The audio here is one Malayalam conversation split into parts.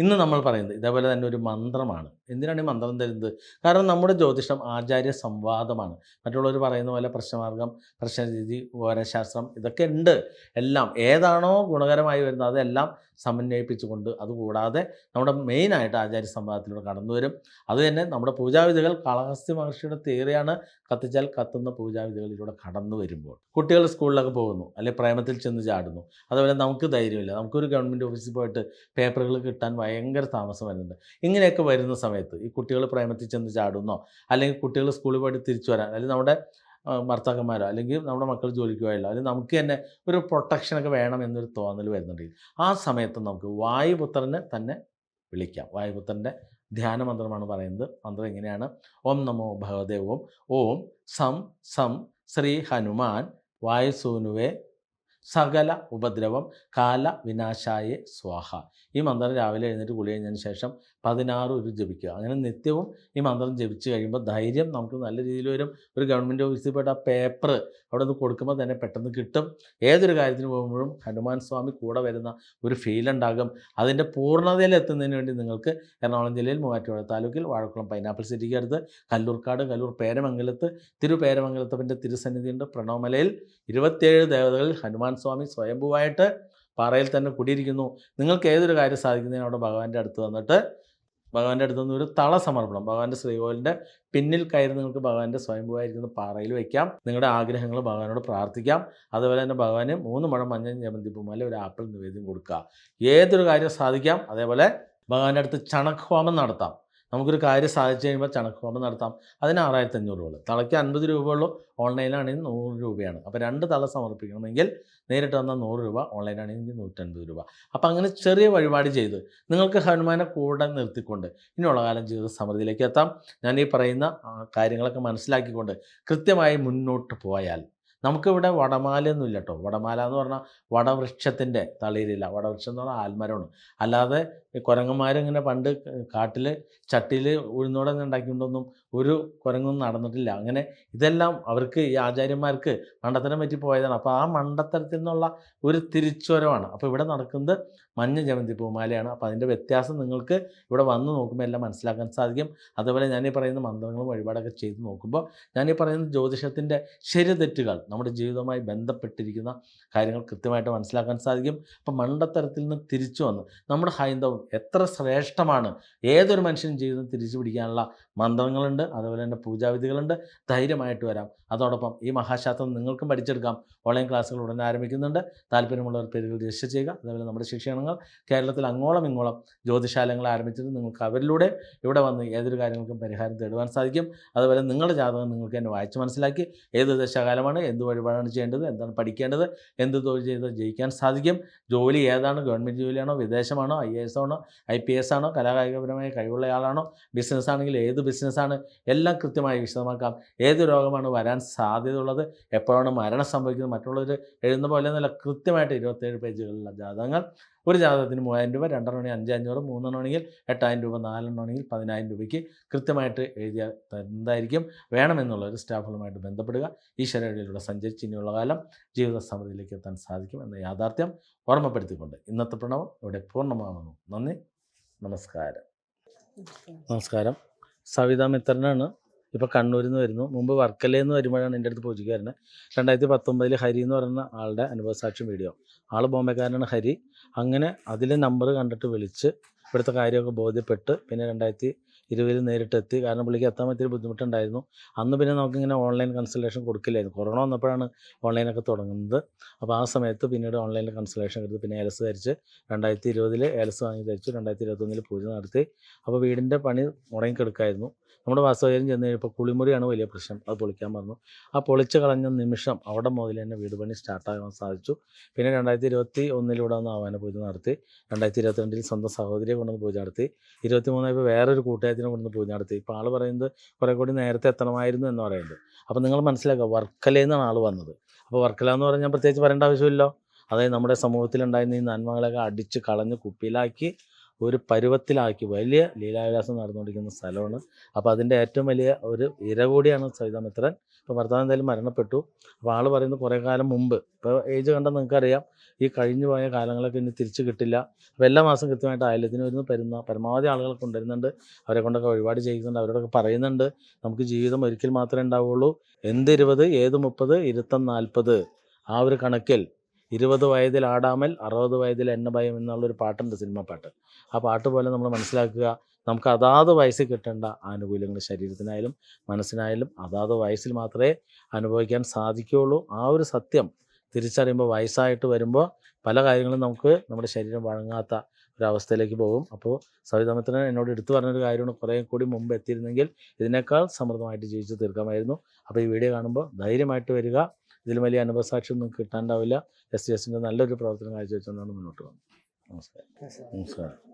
ഇന്ന് നമ്മൾ പറയുന്നത് ഇതേപോലെ തന്നെ ഒരു മന്ത്രമാണ്. എന്തിനാണ് ഈ മന്ത്രം തരുന്നത്? കാരണം നമ്മുടെ ജ്യോതിഷം ആചാര്യ സംവാദമാണ്. മറ്റുള്ളവർ പറയുന്ന പോലെ പ്രശ്നമാർഗം പ്രശ്നരീതി ഓരശാസ്ത്രം ഇതൊക്കെ ഉണ്ട്. എല്ലാം ഏതാണോ ഗുണകരമായി വരുന്നത് അതെല്ലാം സമന്വയിപ്പിച്ചുകൊണ്ട് അതുകൂടാതെ നമ്മുടെ മെയിനായിട്ട് ആചാര്യ സംവാദത്തിലൂടെ കടന്നു വരും. അതുതന്നെ നമ്മുടെ പൂജാവിധികൾ കളഹസ്തി മഹർഷിയുടെ തിയറിയാണ് കത്തിച്ചാൽ കത്തുന്ന പൂജാവിധികളിലൂടെ കടന്നു വരുമ്പോൾ. കുട്ടികൾ സ്കൂളിലൊക്കെ പോകുന്നു അല്ലെങ്കിൽ പ്രേമത്തിൽ ചെന്ന് ചാടുന്നു. അതുപോലെ നമുക്ക് ധൈര്യമില്ല. നമുക്കൊരു ഗവൺമെന്റ് ഓഫീസിൽ പോയിട്ട് പേപ്പറുകൾ കിട്ടാൻ ഭയങ്കര താമസം വരുന്നുണ്ട്. ഇങ്ങനെയൊക്കെ വരുന്ന സമയത്ത് ഈ കുട്ടികൾ പ്രേമത്തിൽ ചെന്ന് ചാടുന്നോ അല്ലെങ്കിൽ കുട്ടികൾ സ്കൂളിൽ പോയിട്ട് തിരിച്ചു വരാൻ അല്ലെങ്കിൽ നമ്മുടെ ഭർത്താക്കന്മാരോ അല്ലെങ്കിൽ നമ്മുടെ മക്കൾ ജോലിക്ക് പോയല്ലോ അല്ലെങ്കിൽ നമുക്ക് തന്നെ ഒരു പ്രൊട്ടക്ഷനൊക്കെ വേണം എന്നൊരു തോന്നൽ വരുന്നുണ്ടെങ്കിൽ ആ സമയത്ത് നമുക്ക് വായുപുത്രനെ തന്നെ വിളിക്കാം. വായുപുത്രന്റെ ധ്യാന മന്ത്രമാണ് പറയുന്നത്. മന്ത്രം എങ്ങനെയാണ് ഓം നമോ ഭഗവദേവം ഓം സം സം ശ്രീ ഹനുമാൻ വായുസൂനുവേ സകല ഉപദ്രവം കാല വിനാശായ സ്വാഹ. ഈ മന്ത്രം രാവിലെ എഴുന്നേറ്റ് കുളി കഴിഞ്ഞതിന് ശേഷം പതിനാറ് ഒരു ജപിക്കുക. അങ്ങനെ നിത്യവും ഈ മന്ത്രം ജപിച്ച് കഴിയുമ്പോൾ ധൈര്യം നമുക്ക് നല്ല രീതിയിൽ വരും. ഒരു ഗവൺമെന്റ് ഓഫീസിൽ പോയിട്ട് ആ പേപ്പർ അവിടെ നിന്ന് കൊടുക്കുമ്പോൾ തന്നെ പെട്ടെന്ന് കിട്ടും. ഏതൊരു കാര്യത്തിന് പോകുമ്പോഴും ഹനുമാൻ സ്വാമി കൂടെ വരുന്ന ഒരു ഫീൽ ഉണ്ടാകും. അതിന്റെ പൂർണതയിൽ എത്തുന്നതിന് വേണ്ടി നിങ്ങൾക്ക് എറണാകുളം ജില്ലയിൽ മൂവാറ്റുപുഴ താലൂക്കിൽ വാഴക്കുളം പൈനാപ്പിൾ സിറ്റിക്ക് അടുത്ത് കല്ലൂർക്കാട് കല്ലൂർ പേരമംഗലത്ത് തിരുപേരമംഗലത്തപ്പന്റെ തിരുസന്നിധിയുണ്ട് പ്രണവമലയിൽ. ഇരുപത്തിയേഴ് ദേവതകളിൽ ഹനുമാൻ സ്വാമി സ്വയംഭുവായിട്ട് പാറയിൽ തന്നെ കുടിയിരിക്കുന്നു. നിങ്ങൾക്ക് ഏതൊരു കാര്യം സാധിക്കുന്നതിന് അവിടെ ഭഗവാന്റെ അടുത്ത് വന്നിട്ട് ഭഗവാന്റെ അടുത്ത് നിന്ന് ഒരു തള സമർപ്പണം. ഭഗവാന്റെ ശ്രീകോവിലിന്റെ പിന്നിൽ കയറി നിങ്ങൾക്ക് ഭഗവാന്റെ സ്വയംഭുവായിരിക്കുന്ന പാറയിൽ വയ്ക്കാം നിങ്ങളുടെ ആഗ്രഹങ്ങൾ ഭഗവാനോട് പ്രാർത്ഥിക്കാം. അതുപോലെ തന്നെ ഭഗവാന് മൂന്ന് മഴ മഞ്ഞ ജമന്തിപ്പുമാല ഒരു ആപ്പിൾ നിവേദ്യം കൊടുക്കുക. ഏതൊരു കാര്യം സാധിക്കാം? അതേപോലെ ഭഗവാന്റെ അടുത്ത് ചണക്ക് ഹോമം നടത്താം. നമുക്കൊരു കാര്യം സാധിച്ചു കഴിയുമ്പോൾ ചണക്ഹോമം നടത്താം. അതിന് ആറായിരത്തി അഞ്ഞൂറ് രൂപ തളയ്ക്ക് അൻപത് രൂപയുള്ളൂ ഓൺലൈനാണെങ്കിൽ നൂറ് രൂപയാണ്. അപ്പോൾ രണ്ട് തള സമർപ്പിക്കണമെങ്കിൽ നേരിട്ട് വന്നാൽ നൂറ് രൂപ ഓൺലൈനാണെങ്കിൽ നൂറ്റൻപത് രൂപ. അപ്പോൾ അങ്ങനെ ചെറിയ വഴിപാട് ചെയ്ത് നിങ്ങൾക്ക് ഹനുമാനെ കൂടെ നിർത്തിക്കൊണ്ട് ഇനിയുള്ള കാലം ജീവിത സമൃദ്ധിയിലേക്ക് എത്താം. ഞാൻ ഈ പറയുന്ന കാര്യങ്ങളൊക്കെ മനസ്സിലാക്കിക്കൊണ്ട് കൃത്യമായി മുന്നോട്ട് പോയാൽ നമുക്കിവിടെ വടമാലയൊന്നും ഇല്ല കേട്ടോ വടമാല എന്ന് പറഞ്ഞാൽ വടവൃക്ഷത്തിന്റെ തളിരില്ല വടവൃക്ഷം എന്ന് പറഞ്ഞാൽ ആൽമരമാണ്. അല്ലാതെ കുരങ്ങന്മാരിങ്ങനെ പണ്ട് കാട്ടിൽ ചട്ടിയിൽ ഉഴുന്നോടെ ഉണ്ടാക്കിയിട്ടൊന്നും ഒരു കുരങ്ങൊന്നും നടന്നിട്ടില്ല. അങ്ങനെ ഇതെല്ലാം അവർക്ക് ഈ ആചാര്യന്മാർക്ക് മണ്ടത്തരം പറ്റി പോയതാണ്. അപ്പോൾ ആ മണ്ടത്തരത്തിൽ നിന്നുള്ള ഒരു തിരിച്ചുവരവാണ്. അപ്പോൾ ഇവിടെ നടക്കുന്നത് മഞ്ഞ ജമന്തി പൂമാലയാണ്. അപ്പോൾ അതിന്റെ വ്യത്യാസം നിങ്ങൾക്ക് ഇവിടെ വന്ന് നോക്കുമ്പോൾ എല്ലാം മനസ്സിലാക്കാൻ സാധിക്കും. അതുപോലെ ഞാൻ ഈ പറയുന്ന മന്ത്രങ്ങളും വഴിപാടൊക്കെ ചെയ്ത് നോക്കുമ്പോൾ ഞാൻ ഈ പറയുന്ന ജ്യോതിഷത്തിന്റെ ശരി തെറ്റുകൾ നമ്മുടെ ജീവിതവുമായി ബന്ധപ്പെട്ടിരിക്കുന്ന കാര്യങ്ങൾ കൃത്യമായിട്ട് മനസ്സിലാക്കാൻ സാധിക്കും. അപ്പം മണ്ടത്തരത്തിൽ നിന്ന് തിരിച്ചു വന്ന്. നമ്മുടെ ഹൈന്ദവം എത്ര ശ്രേഷ്ഠമാണ്. ഏതൊരു മനുഷ്യനും ജീവിതം തിരിച്ചു പിടിക്കാനുള്ള മന്ത്രങ്ങളുണ്ട്. അതുപോലെ തന്നെ പൂജാവിധികളുണ്ട്. ധൈര്യമായിട്ട് വരാം. അതോടൊപ്പം ഈ മഹാശാസ്ത്രം നിങ്ങൾക്കും പഠിച്ചെടുക്കാം. ഓൺലൈൻ ക്ലാസ്സുകൾ ഉടൻ ആരംഭിക്കുന്നുണ്ട്. താല്പര്യമുള്ളവർ പേരുകൾ രജിസ്റ്റർ ചെയ്യുക. അതുപോലെ നമ്മുടെ ശിക്ഷണങ്ങൾ കേരളത്തിൽ അങ്ങോളം ഇങ്ങോളം ജ്യോതിശാലങ്ങൾ ആരംഭിച്ചത് നിങ്ങൾക്ക് അവരിലൂടെ ഇവിടെ വന്ന് ഏതൊരു കാര്യങ്ങൾക്കും പരിഹാരം തേടുവാൻ സാധിക്കും. അതുപോലെ നിങ്ങളുടെ ജാതകം നിങ്ങൾക്ക് തന്നെ വായിച്ച് മനസ്സിലാക്കി. ഏത് ദശകാലമാണ് എന്ത് വഴിപാടാണ് ചെയ്യേണ്ടത്? എന്താണ് പഠിക്കേണ്ടത്? എന്ത് തൊഴിൽ ചെയ്ത് ജയിക്കാൻ സാധിക്കും? ജോലി ഏതാണ്? ഗവൺമെന്റ് ജോലിയാണോ? വിദേശമാണോ? ഐ എസ് ആണോ? ഐ പി എസ് ആണോ? കലാകായികപരമായ കഴിവുള്ളയാളാണോ ബിസിനസ് ആണെങ്കിൽ ഏത് ബിസിനസ്സാണ് എല്ലാം കൃത്യമായി വിശദമാക്കാം. ഏത് രോഗമാണ് വരാൻ സാധ്യതയുള്ളത്? എപ്പോഴാണ് മരണം സംഭവിക്കുന്നത്? മറ്റുള്ളവർ എഴുതുന്ന പോലെ നല്ല കൃത്യമായിട്ട് ഇരുപത്തേഴ് പേജുകളിലുള്ള ജാതകങ്ങൾ. ഒരു ജാതകത്തിന് മൂവായിരം രൂപ രണ്ടെണ്ണം ആണെങ്കിൽ അഞ്ചഞ്ഞൂറ് മൂന്നെണ്ണം ആണെങ്കിൽ എട്ടായിരം രൂപ നാലെണ്ണം ആണെങ്കിൽ പതിനായിരം രൂപയ്ക്ക് കൃത്യമായിട്ട് എഴുതിയ തരുന്നതായിരിക്കും വേണമെന്നുള്ളൊരു സ്റ്റാഫുകളുമായിട്ട് ബന്ധപ്പെടുക. ഈശ്വരയിലൂടെ സഞ്ചരിച്ച് ഇനിയുള്ള കാലം ജീവിത സമൃദ്ധിയിലേക്ക് എത്താൻ സാധിക്കും എന്ന യാഥാർത്ഥ്യം ഓർമ്മപ്പെടുത്തിക്കൊണ്ട് ഇന്നത്തെ പ്രണവം ഇവിടെ പൂർണമാകുന്നു. നന്ദി. നമസ്കാരം. നമസ്കാരം. സവിത മിത്രനാണ്. ഇപ്പോൾ കണ്ണൂരിൽ നിന്ന് വരുന്നു. മുമ്പ് വർക്കലയിൽ നിന്ന് വരുമ്പോഴാണ് എന്റെ അടുത്ത് പൂജയ്ക്ക് വരുന്നത്. രണ്ടായിരത്തി പത്തൊമ്പതിൽ ഹരി എന്ന് പറയുന്ന ആളുടെ അനുഭവസാക്ഷ്യം വീഡിയോ. ആൾ ബോംബെക്കാരനാണ് ഹരി. അങ്ങനെ അതിലെ നമ്പർ കണ്ടിട്ട് വിളിച്ച് ഇവിടുത്തെ കാര്യമൊക്കെ ബോധ്യപ്പെട്ട് പിന്നെ രണ്ടായിരത്തി ഇരുപതിൽ നേരിട്ടെത്തി. കാരണം പുള്ളിക്ക് എത്താൻ പറ്റിയൊരു ബുദ്ധിമുട്ടുണ്ടായിരുന്നു. അന്ന് പിന്നെ നമുക്കിങ്ങനെ ഓൺലൈൻ കൺസൾട്ടേഷൻ കൊടുക്കില്ലായിരുന്നു. കൊറോണ വന്നപ്പോഴാണ് ഓൺലൈനൊക്കെ തുടങ്ങുന്നത്. അപ്പോൾ ആ സമയത്ത് പിന്നീട് ഓൺലൈനിൽ കൺസൾട്ടേഷൻ എടുത്ത് പിന്നെ ഏലസ് ധരിച്ച് രണ്ടായിരത്തി ഇരുപതിൽ ഏലസ് വാങ്ങി ധരിച്ചു. രണ്ടായിരത്തി ഇരുപത്തൊന്നിൽ പൂജ നടത്തി. അപ്പോൾ വീടിന്റെ പണി മുടങ്ങിക്കെടുക്കായിരുന്നു. നമ്മുടെ വാസ്തവര്യം ചെന്ന് കഴിഞ്ഞപ്പോൾ കുളിമുറിയാണ് വലിയ പ്രശ്നം. അത് പൊളിക്കാൻ പറഞ്ഞു. ആ പൊളിച്ച് കളഞ്ഞ നിമിഷം അവിടെ മുതൽ തന്നെ വീട് പണി സ്റ്റാർട്ടാകാൻ സാധിച്ചു. പിന്നെ രണ്ടായിരത്തി ഇരുപത്തി ഒന്നിലൂടെ ഒന്ന് ആവാന പൂജ നടത്തി. രണ്ടായിരത്തി ഇരുപത്തിരണ്ടിൽ സ്വന്തം സഹോദരിയെ കൊണ്ടുവന്ന് പൂജ നടത്തി. ഇരുപത്തി മൂന്നായപ്പോൾ വേറൊരു കൂട്ടുകാരത്തിനെ കൊണ്ടുവന്ന് പൂജ നടത്തി. ഇപ്പോൾ ആൾ പറയുന്നത് കുറേ കൂടി നേരത്തെ എത്തണമായിരുന്നു എന്ന് പറയുന്നത്. അപ്പോൾ നിങ്ങൾ മനസ്സിലാക്കുക വർക്കലയിൽ ആൾ വന്നത്. അപ്പോൾ വർക്കല എന്ന് പറഞ്ഞാൽ പ്രത്യേകിച്ച് പറയേണ്ട ആവശ്യമില്ലല്ലോ. അതായത് നമ്മുടെ സമൂഹത്തിലുണ്ടായിരുന്ന ഈ നന്മകളൊക്കെ അടിച്ച് കളഞ്ഞ് കുപ്പിയിലാക്കി ഒരു പരുവത്തിലാക്കി വലിയ ലീലാവിലാസം നടന്നുകൊണ്ടിരിക്കുന്ന സ്ഥലമാണ്. അപ്പോൾ അതിന്റെ ഏറ്റവും വലിയ ഒരു ഇര കൂടിയാണ് സവിതാമിത്രൻ ഇപ്പോൾ ഭർത്താവ് എന്തായാലും മരണപ്പെട്ടു. അപ്പോൾ ആൾ പറയുന്നത് കുറേ കാലം മുമ്പ്. ഇപ്പോൾ ഏജ് കണ്ടാൽ നിങ്ങൾക്കറിയാം. ഈ കഴിഞ്ഞു പോയ കാലങ്ങളൊക്കെ ഇനി തിരിച്ചു കിട്ടില്ല. അപ്പോൾ എല്ലാ മാസം കൃത്യമായിട്ട് ആയാലത്തിന് വരുന്ന പരുന്ന പരമാവധി ആളുകൾ കൊണ്ടുവരുന്നുണ്ട്. അവരെ കൊണ്ടൊക്കെ ഒരുപാട് ചെയ്യുന്നുണ്ട്. അവരോടൊക്കെ പറയുന്നുണ്ട്. നമുക്ക് ജീവിതം ഒരിക്കൽ മാത്രമേ ഉണ്ടാവുള്ളൂ. എന്ത് ഇരുപത് ഏത് മുപ്പത് ഇരുത്തം നാൽപ്പത് ആ ഒരു കണക്കിൽ ഇരുപത് വയതിൽ ആടാമൽ അറുപത് വയതിൽ എന്ന ഭയം എന്നുള്ളൊരു പാട്ടുണ്ട് സിനിമ പാട്ട്. ആ പാട്ട് പോലെ നമ്മൾ മനസ്സിലാക്കുക നമുക്ക് അതാത് വയസ്സിൽ കിട്ടേണ്ട ആനുകൂല്യങ്ങൾ ശരീരത്തിനായാലും മനസ്സിനായാലും അതാത് വയസ്സിൽ മാത്രമേ അനുഭവിക്കാൻ സാധിക്കുകയുള്ളൂ. ആ ഒരു സത്യം തിരിച്ചറിയുമ്പോൾ വയസ്സായിട്ട് വരുമ്പോൾ പല കാര്യങ്ങളും നമുക്ക് നമ്മുടെ ശരീരം വഴങ്ങാത്ത ഒരവസ്ഥയിലേക്ക് പോകും. അപ്പോൾ സവിതമത്തിന് എന്നോട് എടുത്തു പറഞ്ഞൊരു കാര്യമാണ്. കുറേ കൂടി മുമ്പ് എത്തിയിരുന്നെങ്കിൽ ഇതിനേക്കാൾ സമൃദ്ധമായിട്ട് ജീവിച്ച് തീർക്കാമായിരുന്നു. അപ്പോൾ ഈ വീഡിയോ കാണുമ്പോൾ ധൈര്യമായിട്ട് വരിക. ഇതിൽ വലിയ അനുഭവസാക്ഷ്യം ഒന്നും കിട്ടാണ്ടാവില്ല. എസ് ടി എസിന്റെ നല്ലൊരു പ്രവർത്തനം കാഴ്ചവെച്ചുകൊണ്ടാണ് മുന്നോട്ട് പോകുന്നത്. നമസ്കാരം. നമസ്കാരം.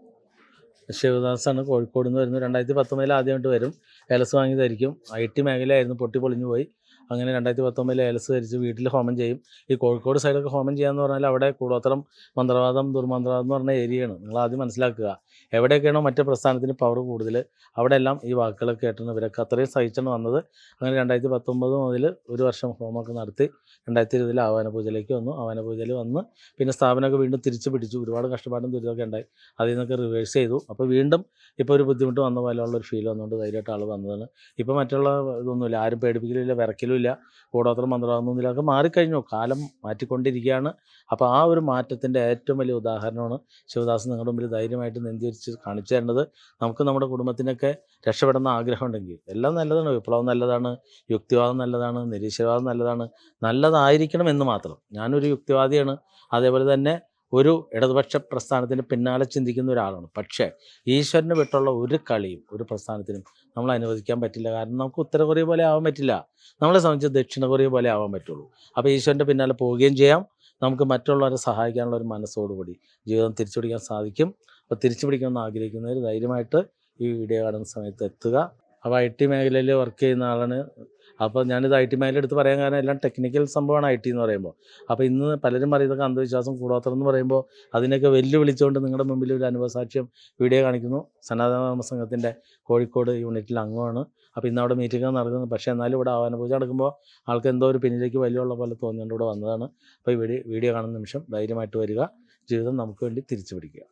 ശിവദാസാണ് കോഴിക്കോട് നിന്ന് വരുന്നത്. രണ്ടായിരത്തി പത്തൊമ്പതിൽ ആദ്യമായിട്ട് വരും. ഏലസ് വാങ്ങിയതായിരിക്കും. ഐ ടി മേഖലയായിരുന്നു. പൊട്ടി പൊളിഞ്ഞു പോയി. അങ്ങനെ രണ്ടായിരത്തി പത്തൊമ്പതിൽ ഏലസ് ധരിച്ച് വീട്ടിൽ ഹോമം ചെയ്യും. ഈ കോഴിക്കോട് സൈഡൊക്കെ ഹോമം ചെയ്യാന്ന് പറഞ്ഞാൽ അവിടെ കൂടോത്തരം മന്ത്രവാദം ദുർമന്ത്രവാദം എന്ന് പറഞ്ഞ ഏരിയയാണ്. നിങ്ങൾ ആദ്യം മനസ്സിലാക്കുക. എവിടെയൊക്കെയാണോ മറ്റേ പ്രസ്ഥാനത്തിന് പവർ കൂടുതൽ അവിടെ എല്ലാം ഈ വാക്കുകളൊക്കെ കേട്ടാണ് ഇവരൊക്കെ അത്രയും സഹിച്ചാണ് വന്നത്. അങ്ങനെ രണ്ടായിരത്തി പത്തൊമ്പത് മുതൽ ഒരു വർഷം ഹോമൊക്കെ നടത്തി രണ്ടായിരത്തി ഇരുപതിൽ ആവാന പൂജയിലേക്ക് വന്നു. ആവാന പൂജയിൽ വന്ന് പിന്നെ സ്ഥാപനമൊക്കെ വീണ്ടും തിരിച്ചു പിടിച്ചു. ഒരുപാട് കഷ്ടപ്പാടും ദുരിതമൊക്കെ ഉണ്ടായി. അതിൽ നിന്നൊക്കെ റിവേഴ്സ് ചെയ്തു. അപ്പോൾ വീണ്ടും ഇപ്പോൾ ഒരു ബുദ്ധിമുട്ട് വന്ന പോലെയുള്ള ഒരു ഫീൽ വന്നുകൊണ്ട് ധൈര്യമായിട്ട് ആൾ വന്നതാണ്. ഇപ്പോൾ മറ്റുള്ള ഇതൊന്നുമില്ല. ആരും പേടിപ്പിക്കലില്ല. വിറക്കലുമില്ല കൂടോത്ര മന്ത്രമൊന്നുമില്ല അതൊക്കെ മാറിക്കഴിഞ്ഞു. കാലം മാറ്റിക്കൊണ്ടിരിക്കുകയാണ്. അപ്പോൾ ആ ഒരു മാറ്റത്തിന്റെ ഏറ്റവും വലിയ ഉദാഹരണമാണ് ശിവദാസ് നിങ്ങളുടെ മുമ്പിൽ ധൈര്യമായിട്ട് നെന്തിരിച്ച് കാണിച്ചു തരേണ്ടത് നമുക്ക് നമ്മുടെ കുടുംബത്തിനൊക്കെ രക്ഷപ്പെടുന്ന ആഗ്രഹമുണ്ടെങ്കിൽ എല്ലാം നല്ലതാണ്. വിപ്ലവം നല്ലതാണ്. യുക്തിവാദം നല്ലതാണ്. നിരീശ്വരവാദം നല്ലതാണ്. നല്ലതായിരിക്കണം എന്ന് മാത്രം. ഞാനൊരു യുക്തിവാദിയാണ്. അതേപോലെ തന്നെ ഒരു ഇടതുപക്ഷ പ്രസ്ഥാനത്തിന് പിന്നാലെ ചിന്തിക്കുന്ന ഒരാളാണ്. പക്ഷേ ഈശ്വരന് വിട്ടുള്ള ഒരു കളിയും ഒരു പ്രസ്ഥാനത്തിനും നമ്മൾ അനുവദിക്കാൻ പറ്റില്ല. കാരണം നമുക്ക് ഉത്തര കൊറിയ പോലെ ആവാൻ പറ്റില്ല. നമ്മളെ സംബന്ധിച്ച് ദക്ഷിണ കൊറിയ പോലെ ആവാൻ പറ്റുള്ളൂ. അപ്പോൾ ഈശ്വരന്റെ പിന്നാലെ പോവുകയും ചെയ്യാം. നമുക്ക് മറ്റുള്ളവരെ സഹായിക്കാനുള്ള ഒരു മനസ്സോടുകൂടി ജീവിതം തിരിച്ചു പിടിക്കാൻ സാധിക്കും. അപ്പോൾ തിരിച്ചു പിടിക്കണമെന്ന് ആഗ്രഹിക്കുന്നവർ ധൈര്യമായിട്ട് ഈ വീഡിയോ കാണുന്ന സമയത്ത് എത്തുക. അപ്പോൾ ഐ ടി മേഖലയിൽ വർക്ക് ചെയ്യുന്ന ആളാണ്. അപ്പോൾ ഞാനിത് ഐ ടി മേഖല എടുത്ത് പറയാൻ കാരണം എല്ലാം ടെക്നിക്കൽ സംഭവമാണ് ഐ ടി എന്ന് പറയുമ്പോൾ. അപ്പോൾ ഇന്ന് പലരും പറയുന്നതൊക്കെ അന്ധവിശ്വാസം കൂടാത്തം എന്ന് പറയുമ്പോൾ അതിനൊക്കെ വെല്ലുവിളിച്ചുകൊണ്ട് നിങ്ങളുടെ മുമ്പിൽ ഒരു അനുഭവസാക്ഷ്യം വീഡിയോ കാണിക്കുന്നു. സനാതന സംഘത്തിന്റെ കോഴിക്കോട് യൂണിറ്റിൽ അംഗമാണ്. അപ്പോൾ ഇന്ന് അവിടെ മീറ്റിംഗ് നടക്കുന്നു. പക്ഷേ എന്നാലും ഇവിടെ ആവാന പൂജ നടക്കുമ്പോൾ ആൾക്ക് എന്തോ ഒരു പിന്നിലേക്ക് വലിയുള്ള പോലെ തോന്നിയുകൊണ്ട് ഇവിടെ വന്നതാണ്. അപ്പോൾ ഈ വീഡിയോ വീഡിയോ കാണുന്ന നിമിഷം ധൈര്യമായിട്ട് വരിക. ജീവിതം നമുക്ക് വേണ്ടി തിരിച്ചു പിടിക്കുക.